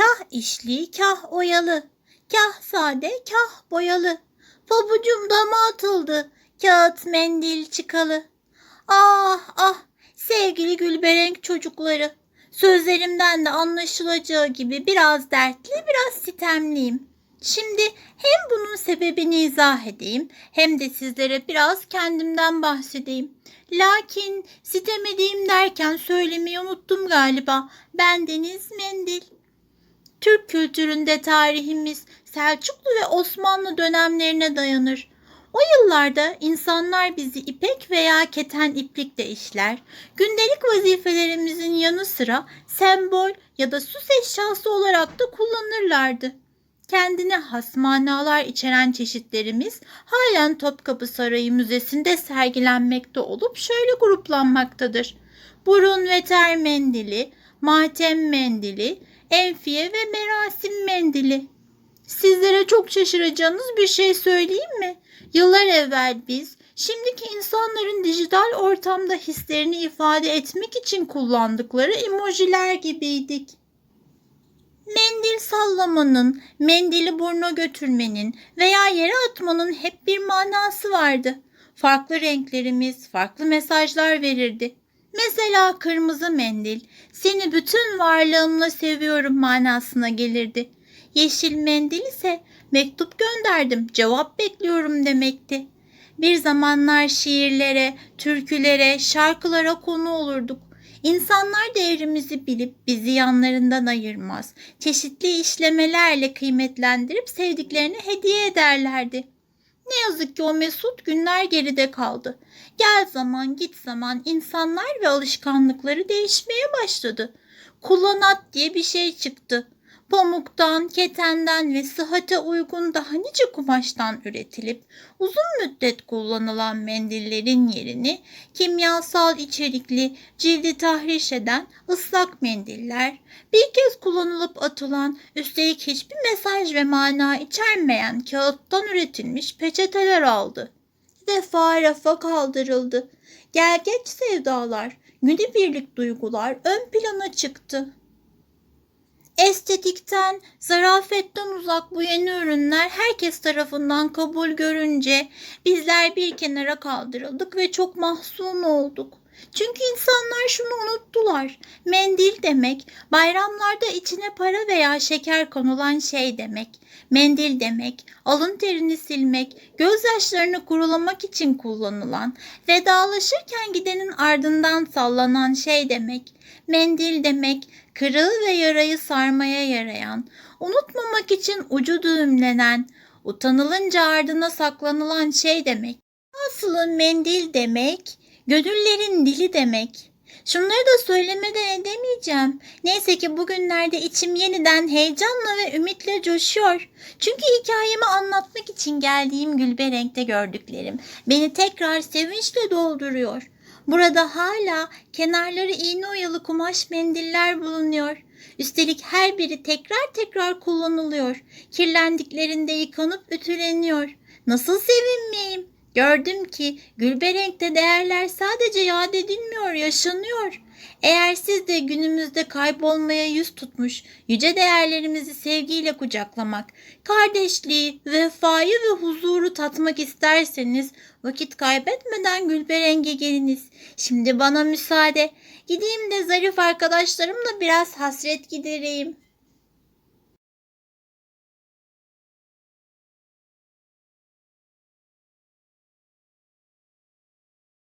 Kah işli kah oyalı, kah sade kah boyalı. Pabucum dama atıldı, kağıt mendil çıkalı. Ah ah sevgili gülberenk çocukları. Sözlerimden de anlaşılacağı gibi biraz dertli biraz sitemliyim. Şimdi hem bunun sebebini izah edeyim hem de sizlere biraz kendimden bahsedeyim. Lakin sitemediğim derken söylemeyi unuttum galiba. Ben Deniz Mendil. Türk kültüründe tarihimiz Selçuklu ve Osmanlı dönemlerine dayanır. O yıllarda insanlar bizi ipek veya keten iplikle işler, gündelik vazifelerimizin yanı sıra sembol ya da süs eşyası olarak da kullanırlardı. Kendine has manalar içeren çeşitlerimiz halen Topkapı Sarayı Müzesi'nde sergilenmekte olup şöyle gruplanmaktadır. Burun ve ter mendili, matem mendili, enfiye ve merasim mendili. Sizlere çok şaşıracağınız bir şey söyleyeyim mi? Yıllar evvel biz şimdiki insanların dijital ortamda hislerini ifade etmek için kullandıkları emojiler gibiydik. Mendil sallamanın, mendili burna götürmenin veya yere atmanın hep bir manası vardı. Farklı renklerimiz farklı mesajlar verirdi. Mesela kırmızı mendil, seni bütün varlığımla seviyorum manasına gelirdi. Yeşil mendil ise mektup gönderdim, cevap bekliyorum demekti. Bir zamanlar şiirlere, türkülere, şarkılara konu olurduk. İnsanlar değerimizi bilip bizi yanlarından ayırmaz. Çeşitli işlemelerle kıymetlendirip sevdiklerine hediye ederlerdi. Ne yazık ki o mesut günler geride kaldı. Gel zaman git zaman insanlar ve alışkanlıkları değişmeye başladı. Kullanat diye bir şey çıktı. Pamuktan, ketenden ve sıhhate uygun daha nice kumaştan üretilip uzun müddet kullanılan mendillerin yerini kimyasal içerikli cildi tahriş eden ıslak mendiller, bir kez kullanılıp atılan üstelik hiçbir mesaj ve mana içermeyen kağıttan üretilmiş peçeteler aldı. Defa rafa kaldırıldı. Gel geç sevdalar, günübirlik duygular ön plana çıktı. Estetikten, zarafetten uzak bu yeni ürünler herkes tarafından kabul görünce bizler bir kenara kaldırıldık ve çok mahzun olduk. Çünkü insanlar şunu unuttular. Mendil demek bayramlarda içine para veya şeker konulan şey demek. Mendil demek alın terini silmek, gözyaşlarını kurulamak için kullanılan, vedalaşırken gidenin ardından sallanan şey demek. Mendil demek kırığı ve yarayı sarmaya yarayan, unutmamak için ucu düğümlenen, utanılınca ardına saklanılan şey demek. Aslı mendil demek, gönüllerin dili demek. Şunları da söylemeden edemeyeceğim. Neyse ki bugünlerde içim yeniden heyecanla ve ümitle coşuyor. Çünkü hikayemi anlatmak için geldiğim Gülberenk'te gördüklerim beni tekrar sevinçle dolduruyor. Burada hala kenarları iğne oyalı kumaş mendiller bulunuyor. Üstelik her biri tekrar tekrar kullanılıyor. Kirlendiklerinde yıkanıp ütüleniyor. Nasıl sevinmeyeyim? Gördüm ki Gülberenk'te değerler sadece yad edilmiyor, yaşanıyor. Eğer siz de günümüzde kaybolmaya yüz tutmuş yüce değerlerimizi sevgiyle kucaklamak, kardeşliği, vefayı ve huzuru tatmak isterseniz vakit kaybetmeden Gülbereng'e geliniz. Şimdi bana müsaade. Gideyim de zarif arkadaşlarımla biraz hasret gidereyim.